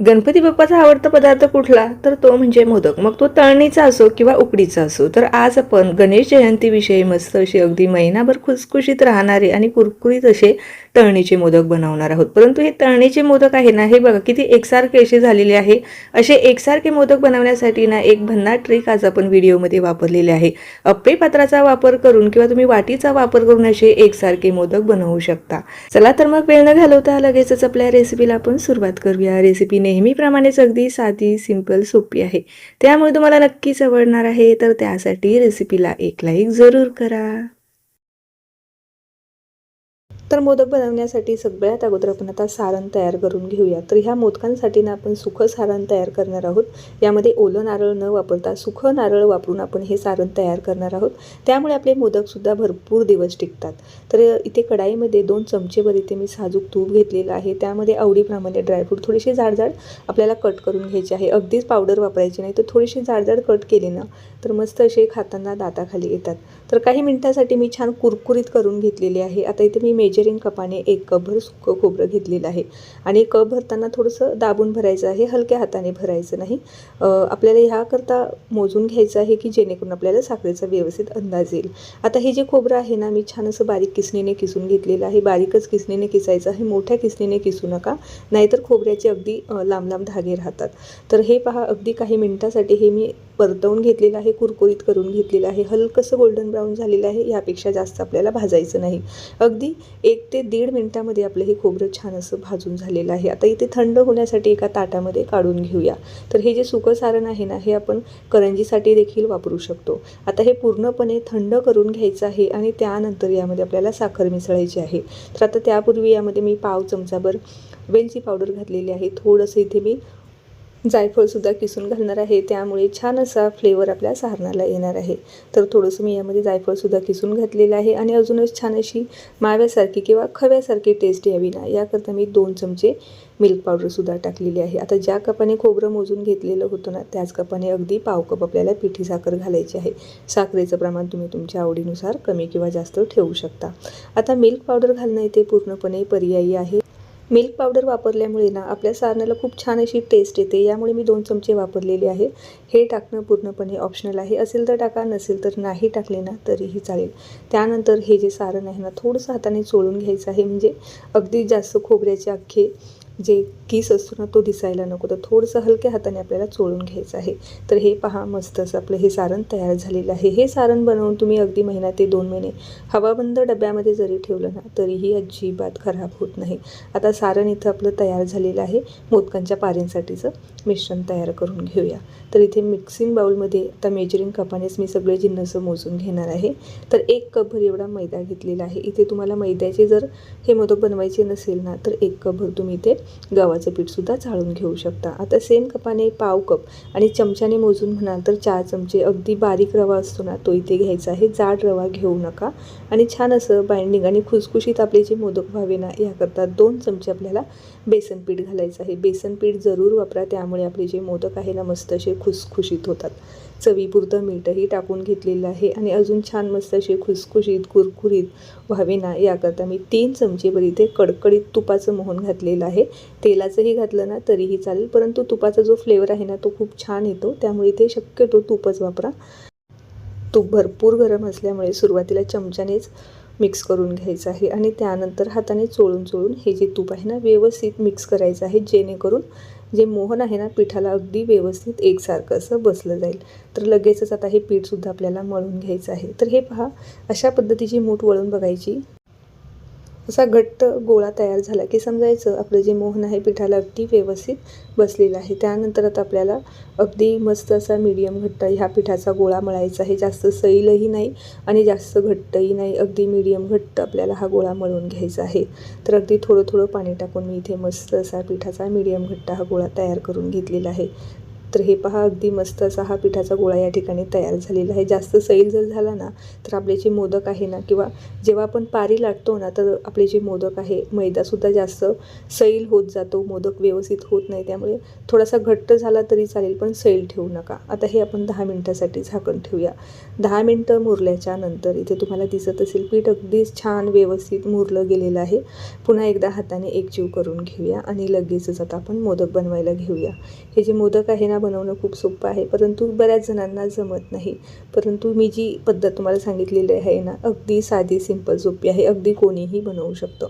गणपती बाप्पाचा आवडता पदार्थ कुठला? तर तो म्हणजे मोदक. मग तो तळणीचा असो किंवा उकडीचा असो. तर आज आपण गणेश जयंतीविषयी मस्त अशी अगदी महिनाभर खुसखुशीत राहणारे आणि कुरकुरीत असे तळणीचे मोदक बनवणार आहोत. परंतु हे तळणीचे मोदक आहे ना हे बघा किती एकसारखे असे झालेले आहे. असे एकसारखे मोदक बनवण्यासाठी ना एक भन्नाट ट्रिक आज आपण व्हिडिओमध्ये वापरलेले आहे. अप्पे पात्राचा वापर करून किंवा तुम्ही वाटीचा वापर करून असे एकसारखे मोदक बनवू शकता. चला तर मग वेळ न घालवता लगेचच आपल्या रेसिपीला आपण सुरुवात करूया. रेसिपी नेहमीप्रमाणेच अगदी साधी सिंपल सोपी आहे. त्यामुळे तुम्हाला नक्कीच आवडणार आहे. तर त्यासाठी रेसिपीला एक लाईक जरूर करा. तर मोदक बनवण्यासाठी सगळ्यात अगोदर आपण आता सारण तयार करून घेऊया. तर ह्या मोदकांसाठी ना आपण सुखं सारण तयार करणार आहोत. यामध्ये ओलं नारळ न वापरता सुखं नारळ वापरून आपण हे सारण तयार करणार आहोत. त्यामुळे आपले मोदकसुद्धा भरपूर दिवस टिकतात. तर इथे कढाईमध्ये दोन चमचेवर इथे मी साजूक तूप घेतलेलं आहे. त्यामध्ये आवडीप्रमाणे ड्रायफ्रूट थोडीशी जाडजाड आपल्याला कट करून घ्यायचे आहे. अगदीच पावडर वापरायची नाही तर थोडीशी जाडजाड कट केली ना तर मस्त असे खाताना दाताखाली येतात. तर काही मिनटासाठी मी छान कुरकुरीत करून घेतलेली आहे. आता इथे मी मेजरिंग कपाने एक कपभर सुकं खोबरं घेतलेलं आहे. आणि कप भरताना थोडंसं दाबून भरायचं आहे. हलक्या हाताने भरायचं नाही. आपल्याला ह्याकरता मोजून घ्यायचं आहे की जेणेकरून आपल्याला साखरेचा व्यवस्थित अंदाज येईल. आता हे जे खोबरं आहे ना मी छान असं बारीक किसणीने किसून घेतलेलं आहे. बारीकच किसणीने किसायचं आहे. मोठ्या किसणीने किसू नका. नाहीतर खोबऱ्याचे अगदी लांब लांब धागे राहतात. तर हे पहा अगदी काही मिनटासाठी हे मी परतवून घेतलेलं आहे कुरकुरीत करून घेतलेलं आहे हलकंसं गोल्डन ब्राऊन झालेलं आहे यापेक्षा जास्त आपल्याला भाजायचं नाही. अगदी एक ते दीड मिनटामध्ये आपलं हे खोबरं छान असं भाजून झालेलं आहे. आता इथे थंड होण्यासाठी एका ताटामध्ये काढून घेऊया. तर हे जे सुकं सारण आहे ना हे आपण करंजीसाठी देखील वापरू शकतो. आता हे पूर्णपणे थंड करून घ्यायचं आहे आणि त्यानंतर यामध्ये आपल्याला साखर मिसळायची आहे. तर आता त्यापूर्वी यामध्ये मी पाव चमचाभर वेलची पावडर घातलेली आहे. थोडंसं इथे मी जायफळसुद्धा किसून घालणार आहे. त्यामुळे छान असा फ्लेवर आपल्या सारणाला येणार आहे. तर थोडंसं मी यामध्ये जायफळसुद्धा किसून घातलेलं आहे आणि अजूनच छान अशी माव्यासारखी किंवा खव्यासारखी टेस्ट यावी ना. याकरता मी दोन चमचे मिल्क पावडरसुद्धा टाकलेली आहे. आता ज्या कपाने खोबरं मोजून घेतलेलं होतं ना त्याच कपाने अगदी पाव कप आपल्याला पिठी साखर घालायची आहे. साखरेचं प्रमाण तुम्ही तुमच्या आवडीनुसार कमी किंवा जास्त ठेवू शकता. आता मिल्क पावडर घालणं इथे पूर्णपणे पर्यायी आहे. मिल्क पावडर वापरल्यामुळे ना आपल्या सारणाला खूप छान अशी टेस्ट येते. यामुळे मी दोन चमचे वापरलेले आहे. हे टाकणं पूर्णपणे ऑप्शनल आहे. असेल तर टाका नसेल तर नाही टाकले ना तरीही चालेल. त्यानंतर हे जे सारण आहे ना थोडंसं हाताने चोळून घ्यायचं आहे. म्हणजे अगदी जास्त खोबऱ्याचे अख्खे जे किस असतो ना तो दिसायला नको. तर थोडंसं हलक्या हाताने आपल्याला चोळून घ्यायचं आहे. तर हे पहा मस्त असं आपलं हे सारण तयार झालेलं आहे. हे सारण बनवून तुम्ही अगदी महिना ते दोन महिने हवाबंद डब्यामध्ये जरी ठेवलं ना तरीही अजिबात खराब होत नाही. आता सारण इथं आपलं तयार झालेलं आहे. मोदकांच्या पाऱ्यांसाठीचं मिश्रण तयार करून घेऊया. तर इथे मिक्सिंग बाउलमध्ये आता मेजरिंग कपानेच मी सगळे जिन्नस मोजून घेणार आहे. तर एक कपभर एवढा मैदा घेतलेला आहे. इथे तुम्हाला मैद्याचे जर हे मोदक बनवायचे नसेल ना तर एक कपभर तुम्ही इथे गव्हाचं पीठसुद्धा चाळून घेऊ शकता. आता सेम कपाने पाव कप आणि चमच्याने मोजून म्हणाल तर चार चमचे. अगदी बारीक रवा असतो ना तो इथे घ्यायचा आहे. जाड रवा घेऊ नका आणि छान असं बाइंडिंग आणि खुसखुशीत आपले जे मोदक व्हावे ना याकरता दोन चमचे आपल्याला बेसन पीठ घालायचं आहे. बेसन पीठ जरूर वापरा त्यामुळे आपले जे मोदक आहे ना मस्त असे खुसखुशीत होतात. चवीपुरतं मीठही टाकून घेतलेलं आहे आणि अजून छान मस्त असे खुसखुशीत कुरकुरीत व्हावे ना याकरता मी तीन चमचेभर इथे कडकडीत तुपाचं मोहन घातलेलं आहे. तेलाचंही घातलं ना तरीही चालेल परंतु तुपाचा जो फ्लेवर आहे ना तो खूप छान येतो. त्यामुळे इथे शक्यतो तूपच वापरा. तूप भरपूर गरम असल्यामुळे सुरुवातीला चमच्यानेच मिक्स करून घ्यायचं आहे आणि त्यानंतर हाताने चोळून चोळून हे जे तूप आहे ना व्यवस्थित मिक्स करायचं आहे जेणेकरून जे मोहन आहे ना पिठाला अगदी व्यवस्थित एकसारखं असं बसलं जाईल. तर लगेचच आता हे पीठसुद्धा आपल्याला मळून घ्यायचं आहे. तर हे पहा अशा पद्धतीची मूठ वळून बघायची. असा घट्ट गोळा तयार झाला की समजायचं आपलं जे मोहन आहे पिठाला अगदी व्यवस्थित बसलेलं आहे. त्यानंतर आता आपल्याला अगदी मस्त असा मीडियम घट्ट ह्या पिठाचा गोळा मळायचा आहे. जास्त सैलही नाही आणि जास्त घट्टही नाही. अगदी मीडियम घट्ट आपल्याला हा गोळा मळून घ्यायचा आहे. तर अगदी थोडं थोडं पाणी टाकून मी इथे मस्त असा पिठाचा मीडियम घट्ट हा गोळा तयार करून घेतलेला आहे. तर हे पहा अगदी मस्त असा हा पिठाचा गोळा या ठिकाणी तयार झालेला आहे. जास्त सैल जर झाला ना तर आपले जे मोदक आहे ना किंवा जेव्हा आपण पारी लाटतो ना तर आपले जे मोदक आहे मैदासुद्धा जास्त सैल होत जातो मोदक व्यवस्थित होत नाही त्यामुळे थोडासा घट्ट झाला तरी चालेल पण सैल ठेवू नका. आता हे आपण दहा मिनटासाठी झाकण ठेवूया. दहा मिनटं मुरल्याच्या नंतर इथे तुम्हाला दिसत असेल पीठ अगदीच छान व्यवस्थित मुरलं गेलेलं आहे. पुन्हा एकदा हाताने एकजीव करून घेऊया आणि लगेचच आता आपण मोदक बनवायला घेऊया. हे जे मोदक आहे ना बनवणं खूप सोपं आहे. परंतु बऱ्याच जणांना जमत नाही. परंतु मी जी पद्धत तुम्हाला सांगितलेली आहे ना अगदी साधी सिंपल सोपी आहे. अगदी कोणीही बनवू शकतं.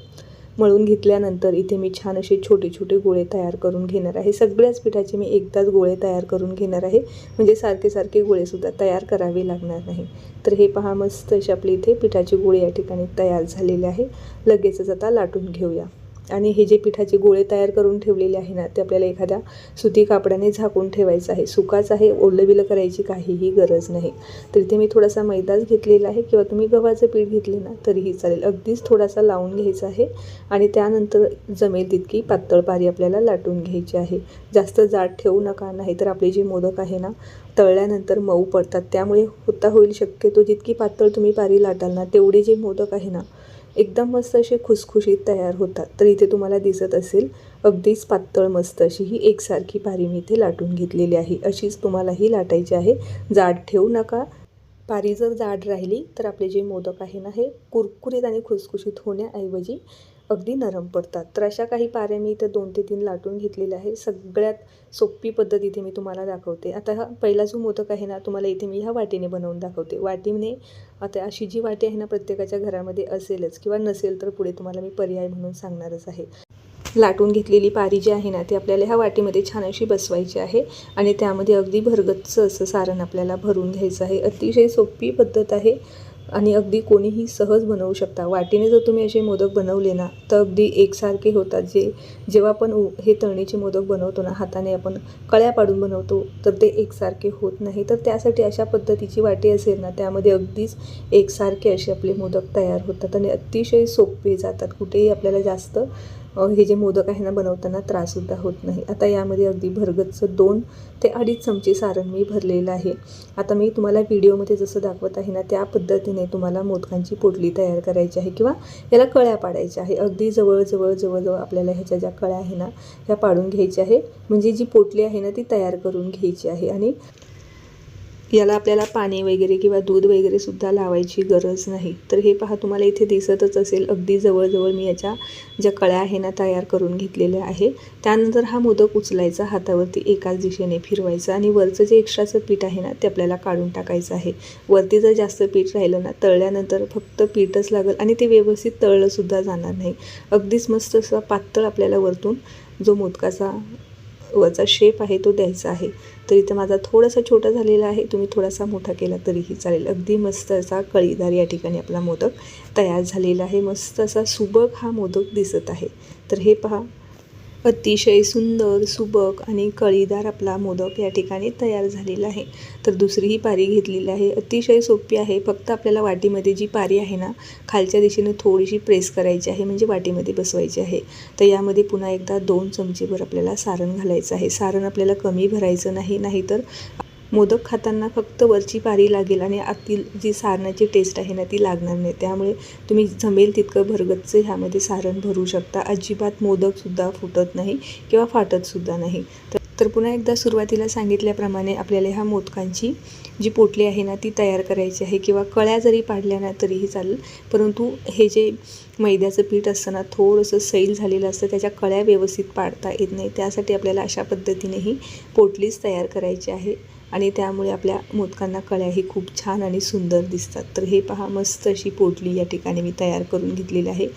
मळून घेतल्यानंतर इथे मी छान असे छोटे छोटे गोळे तयार करून घेणार आहे. सगळ्याच पिठाचे मी एकदाच गोळे तयार करून घेणार आहे. म्हणजे सारखे सारखे गोळेसुद्धा तयार करावे लागणार नाही. तर हे पहा मस्त असे आपले इथे पिठाचे गोळे या ठिकाणी तयार झालेले आहे. लगेचच आता लाटून घेऊया. आणि हे जे पिठाचे गोळे तयार करून ठेवलेले आहे ना ते आपल्याला एखाद्या सुती कापडाने झाकून ठेवायचं आहे. सुकाच आहे ओलंबिलं करायची काहीही गरज नाही. तर इथे मी थोडासा मैदाच घेतलेला आहे किंवा तुम्ही गव्हाचं पीठ घेतले ना तरीही चालेल. अगदीच थोडासा लावून घ्यायचा आहे आणि त्यानंतर जमेल तितकी पातळ पारी आपल्याला लाटून घ्यायची आहे. जास्त जाड ठेवू नका नाही तर आपले जे मोदक आहे ना तळल्यानंतर मऊ पडतात. त्यामुळे होता होईल शक्यतो जितकी पातळ तुम्ही पारी लाटाल ना तेवढे जे मोदक आहे ना एकदम मस्त असे खुसखुशीत तयार होतात. तर इथे तुम्हाला दिसत असेल अगदीच पातळ मस्त अशी ही एकसारखी पारी मी इथे लाटून घेतलेली आहे. अशीच तुम्हालाही लाटायची आहे. जाड ठेवू नका. पारी जर जाड राहिली तर आपले जे मोदक आहे ना हे कुरकुरीत आणि खुसखुशीत होण्याऐवजी अगदी नरम पडतात. तर अशा काही पाऱ्या मी इथं दोन ते तीन लाटून घेतलेल्या आहे सगळ्यात सोपी पद्धत इथे मी तुम्हाला दाखवते. आता हा पहिला जो मोदक आहे ना तुम्हाला इथे मी ह्या वाटीने बनवून दाखवते. वाटीने आता अशी जी वाटी आहे ना प्रत्येकाच्या घरामध्ये असेलच किंवा नसेल तर पुढे तुम्हाला मी पर्याय म्हणून सांगणारच आहे. लाटून घेतलेली पारी जी आहे ना ती आपल्याला ह्या वाटीमध्ये छान अशी बसवायची आहे आणि त्यामध्ये अगदी भरगच्च असं सारण आपल्याला भरून घ्यायचं आहे. अतिशय सोपी पद्धत आहे. आणि अगदी कोणीही सहज बनवू शकता. वाटीने जर तुम्ही असे मोदक बनवले ना तर अगदी एकसारखे होतात. जे जेव्हा आपण उ- हे तळणीचे मोदक बनवतो ना हाताने आपण कळ्या पाडून बनवतो तर ते एकसारखे होत नाही. तर त्यासाठी अशा पद्धतीची वाटी असेल ना त्यामध्ये अगदीच एकसारखे असे आपले मोदक तयार होतात आणि अतिशय सोपे जातात. कुठेही आपल्याला जास्त हे जे मोदक आहे ना बनवताना त्राससुद्धा होत नाही. आता यामध्ये अगदी भरगतचं दोन ते अडीच चमचे सारण मी भरलेलं आहे. आता मी तुम्हाला व्हिडिओमध्ये जसं दाखवत आहे ना त्या पद्धतीने तुम्हाला मोदकांची पोटली तयार करायची आहे किंवा याला कळ्या पाडायच्या आहे. अगदी जवळजवळ जवळजवळ आपल्याला ह्याच्या ज्या कळ्या आहे ना ह्या पाडून घ्यायच्या आहे. म्हणजे जी पोटली आहे ना ती तयार करून घ्यायची आहे. आणि याला आपल्याला पाणी वगैरे किंवा दूध वगैरे सुद्धा लावायची गरज नाही. तर हे पहा तुम्हाला इथे दिसतच असेल. अगदी जवळजवळ मी याच्या ज्या कळ्या आहे ना तयार करून घेतलेल्या आहे. त्यानंतर हा मोदक उचलायचा हातावरती एकाच दिशेने फिरवायचा आणि वरचं जे एक्स्ट्राचं पीठ आहे ना ते आपल्याला काढून टाकायचं आहे. वरती जर जास्त पीठ राहिलं ना तळल्यानंतर फक्त पीठच लागेल आणि ते व्यवस्थित तळलंसुद्धा जाणार नाही. अगदीच मस्त असं पातळ आपल्याला वरतून जो मोदकाचा वरचा शेप आहे तो द्यायचा आहे. तर इथं माझा थोडासा छोटा झालेला आहे. तुम्ही थोडासा मोठा केला तरीही चालेल. अगदी मस्त असा कळीदार या ठिकाणी आपला मोदक तयार झालेला आहे. मस्त असा सुबक हा मोदक दिसत आहे. तर हे पहा अतिशय सुंदर सुबक आणि कळीदार आपला मोदक या ठिकाणी तयार झालेला आहे. तर दुसरी ही पारी घेतलेली आहे. अतिशय सोपी आहे. फक्त आपल्याला वाटीमध्ये जी पारी आहे ना खालच्या दिशेने थोडीशी प्रेस करायची आहे म्हणजे वाटीमध्ये बसवायची आहे. तर यामध्ये पुन्हा एकदा दोन चमचेभर आपल्याला सारण घालायचं आहे. सारण आपल्याला कमी भरायचं नाही नाहीतर मोदक खाताना फक्त वरची पारी लागेल आणि आतील जी सारणाची टेस्ट आहे ना ती लागणार नाही. त्यामुळे तुम्ही जमेल तितकं भरगच्च ह्यामध्ये सारण भरू शकता. अजिबात मोदकसुद्धा फुटत नाही किंवा फाटतसुद्धा नाही. तर तर पुन्हा एकदा सुरुवातीला सांगितल्याप्रमाणे आपल्याला ह्या मोदकांची जी पोटली आहे ना ती तयार करायची आहे किंवा कळ्या जरी पाडल्या ना तरीही चालेल. परंतु हे जे मैद्याचं पीठ असतं ना थोडंसं सैल झालेलं असतं त्याच्या कळ्या व्यवस्थित पाडता येत नाही. त्यासाठी आपल्याला अशा पद्धतीनेही पोटलीच तयार करायची आहे. आणि त्यामुळे आपल्या मोदकांना कळ्याही खूप छान आणि सुंदर दिसतात. तर हे पहा मस्त अशी पोटली या ठिकाणी मी तयार करून घेतलेली आहे.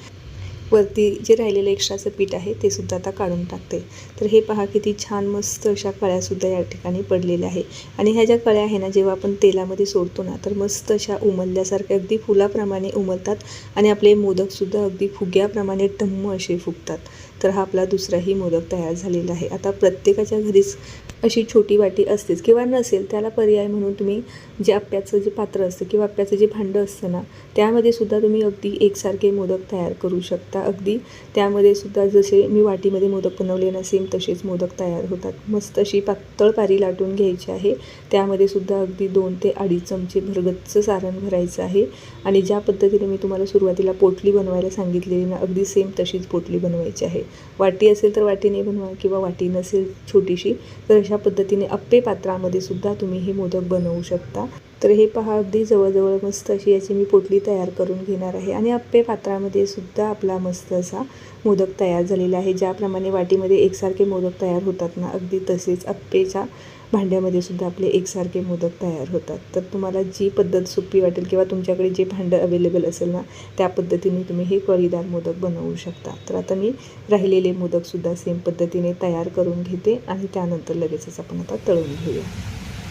वरती जे राहिलेलं एक्स्ट्राचं पीठ आहे ते सुद्धा आता काढून टाकते. तर हे पहा किती छान मस्त अशा कळ्यासुद्धा या ठिकाणी पडलेल्या आहे. आणि ह्या ज्या कळ्या आहे ना जेव्हा आपण तेलामध्ये सोडतो ना तर मस्त अशा उमलल्यासारख्या अगदी फुलाप्रमाणे उमलतात. आणि आपले मोदकसुद्धा अगदी फुग्याप्रमाणे टम्म असे फुगतात. तर हा आपला दुसराही मोदक तयार झालेला आहे. आता प्रत्येकाच्या घरीच अशी छोटी वाटी असतेच. किंवा नसेल त्याला पर्याय म्हणून तुम्ही जे आप्याचं जे पात्र असतं किंवा आप्याचं जे भांडं असतं ना त्यामध्ये सुद्धा तुम्ही अगदी एकसारखे मोदक तयार करू शकता. अगदी त्यामध्ये सुद्धा जसे मी वाटीमध्ये मोदक बनवले ना सेम तसेच मोदक तयार होतात. मस्त अशी पातळ पारी लाटून घ्यायची आहे. त्यामध्ये सुद्धा अगदी दोन ते अडीच चमचे भरगतचं सारण भरायचं आहे. आणि ज्या पद्धतीने मी तुम्हाला सुरुवातीला पोटली बनवायला सांगितलेली ना अगदी सेम तशीच पोटली बनवायची आहे. वाटी असेल तर वाटीने बनवा किंवा वाटी नसेल छोटीशी तर अशा पद्धतीने अप्पे पात्रामध्ये सुद्धा तुम्ही हे मोदक बनवू शकता. तर हे पहा अगदी जवळजवळ मस्त अशी याची मी पोटली तयार करून घेणार आहे. आणि अप्पे पात्रामध्ये सुद्धा आपला मस्त असा मोदक तयार झालेला आहे. ज्याप्रमाणे वाटीमध्ये एकसारखे मोदक तयार होतात ना अगदी तसेच अप्पेच्या भांड्यामध्ये सुद्धा आपले एकसारखे मोदक तयार होतात. तर तुम्हाला जी पद्धत सोपी वाटेल किंवा तुमच्याकडे जे भांडं अवेलेबल असेल ना त्या पद्धतीने तुम्ही हे कळीदार मोदक बनवू शकता. तर आता मी राहिलेले मोदकसुद्धा सेम पद्धतीने तयार करून घेते आणि त्यानंतर लगेचच आपण आता तळून घेऊया.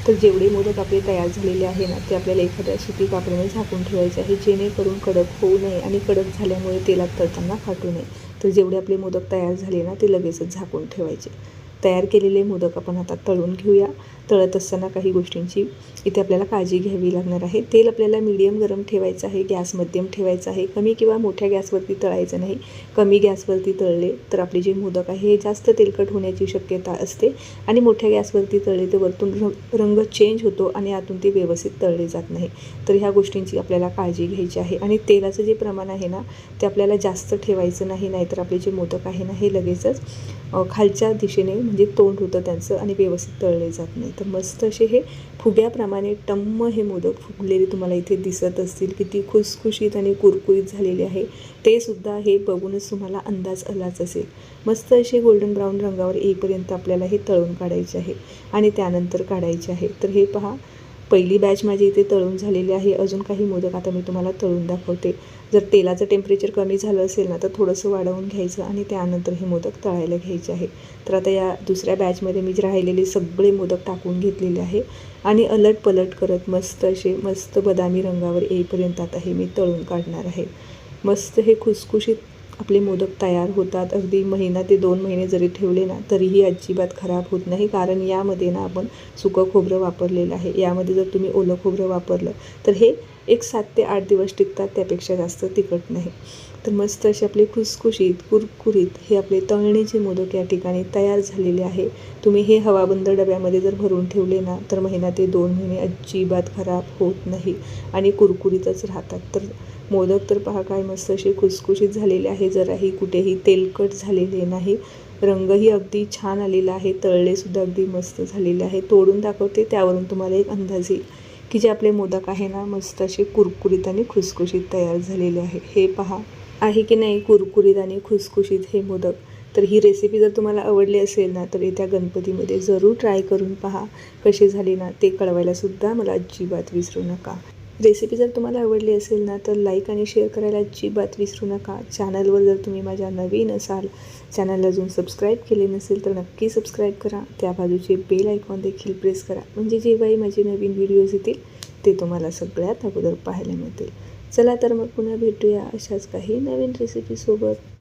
तर जेवढे मोदक आपले तयार झालेले आहे ना ते आपल्याला एखाद्या सुती कापडाने झाकून ठेवायचे आहे जेणेकरून कडक होऊ नये आणि कडक झाल्यामुळे तेलात तळताना फाटू नये. तर जेवढे आपले मोदक तयार झाले ना ते लगेचच झाकून ठेवायचे. तयार केलेले मोदक आपण आता तळून घेऊया. तळत असताना काही गोष्टींची इथे आपल्याला काळजी घ्यावी लागणार आहे. तेल आपल्याला मीडियम गरम ठेवायचं आहे गॅस मध्यम ठेवायचं आहे. कमी किंवा मोठ्या गॅसवरती तळायचं नाही. कमी गॅसवरती तळले तर आपले जे मोदक आहे हे जास्त तेलकट होण्याची शक्यता असते आणि मोठ्या गॅसवरती तळले तर वरतून रंग चेंज होतो आणि आतून ते व्यवस्थित तळले जात नाही. तर ह्या गोष्टींची आपल्याला काळजी घ्यायची आहे आणि तेलाचं जे प्रमाण आहे ना ते आपल्याला जास्त ठेवायचं नाही नाहीतर आपले जे मोदक आहे ना हे लगेचच खालच्या दिशेने म्हणजे तोंड होतं त्यांचं आणि व्यवस्थित तळले जात नाही. तर मस्त असे हे फुग्याप्रमाणे टम्म हे मोदक फुगलेले तुम्हाला इथे दिसत असतील. किती खुसखुशीत आणि कुरकुरीत झालेले आहे. ते सुद्धा हे बघूनच तुम्हाला अंदाज आलाच असेल. मस्त असे गोल्डन ब्राऊन रंगावर येईपर्यंत आपल्याला हे तळून काढायचे आहे आणि त्यानंतर काढायचे आहे. तर हे पहा पहिली बॅच माझी इथे तळून झालेली आहे. अजून काही मोदक आता मी तुम्हाला तळून दाखवते. जर तेलाचं टेम्परेचर कमी झालं असेल ना तर थोडंसं वाढवून घ्यायचं आणि त्यानंतर हे मोदक तळायला घ्यायचे आहे. तर आता या दुसऱ्या बॅचमध्ये मी जे राहिलेले सगळे मोदक टाकून घेतलेले आहे आणि अलट पलट करत मस्त असे मस्त बदामी रंगावर येईपर्यंत आता हे मी तळून काढणार आहे. मस्त हे खुसखुशीत आपले मोदक तयार होतात. अगदी महिना ते दोन महिने जरी ठेवले ना तरीही अजिबात खराब होत नाही. कारण यामध्ये ना आपण सुकं खोबरं वापरलेलं आहे. यामध्ये जर तुम्ही ओलं खोबरं वापरलं तर हे एक सात ते आठ दिवस टिकतात त्यापेक्षा जास्त तिखट नाही. तर मस्त असे आपले खुसखुशीत कुरकुरीत हे आपले तळणीचे मोदक या ठिकाणी तयार झालेले आहे. तुम्ही हे हवाबंद डब्यामध्ये जर भरून ठेवले ना तर महिना ते दोन महिने अजिबात खराब होत नाही आणि कुरकुरीतच राहतात. तर मोदक तर पहा काय मस्त असे खुसखुशीत झालेले आहे. जराही कुठेही तेलकट झालेले नाही. रंगही अगदी छान आलेला आहे. तळलेसुद्धा अगदी मस्त झालेले आहे. तोडून दाखवते त्यावरून तुम्हाला एक अंदाज येईल की जे आपले मोदक आहे ना मस्त असे कुरकुरीत आणि खुसखुशीत तयार झालेले आहे. हे पहा. आहे की नाही कुरकुरीत आणि खुसखुशीत हे मोदक तर ही रेसिपी जर तुम्हाला आवडली असेल ना तर येत्या गणपतीमध्ये जरूर ट्राय करून पहा कशी झाली ना ते कळवायलासुद्धा मला अजिबात विसरू नका. रेसिपी जर तुम्हाला आवडली असेल ना तर लाईक आणि शेअर करायला अजिबात विसरू नका. चॅनलवर जर तुम्ही माझ्या नवीन असाल चॅनलला अजून सबस्क्राईब केले नसेल तर नक्की सबस्क्राईब करा. त्या बाजूचे बेल आयकॉन देखील प्रेस करा. म्हणजे जेव्हाही माझे नवीन व्हिडिओज येतील ते तुम्हाला सगळ्यात अगोदर पाहायला मिळतील. चला तर मग पुन्हा भेटूया अशाच काही नवीन रेसिपीसोबत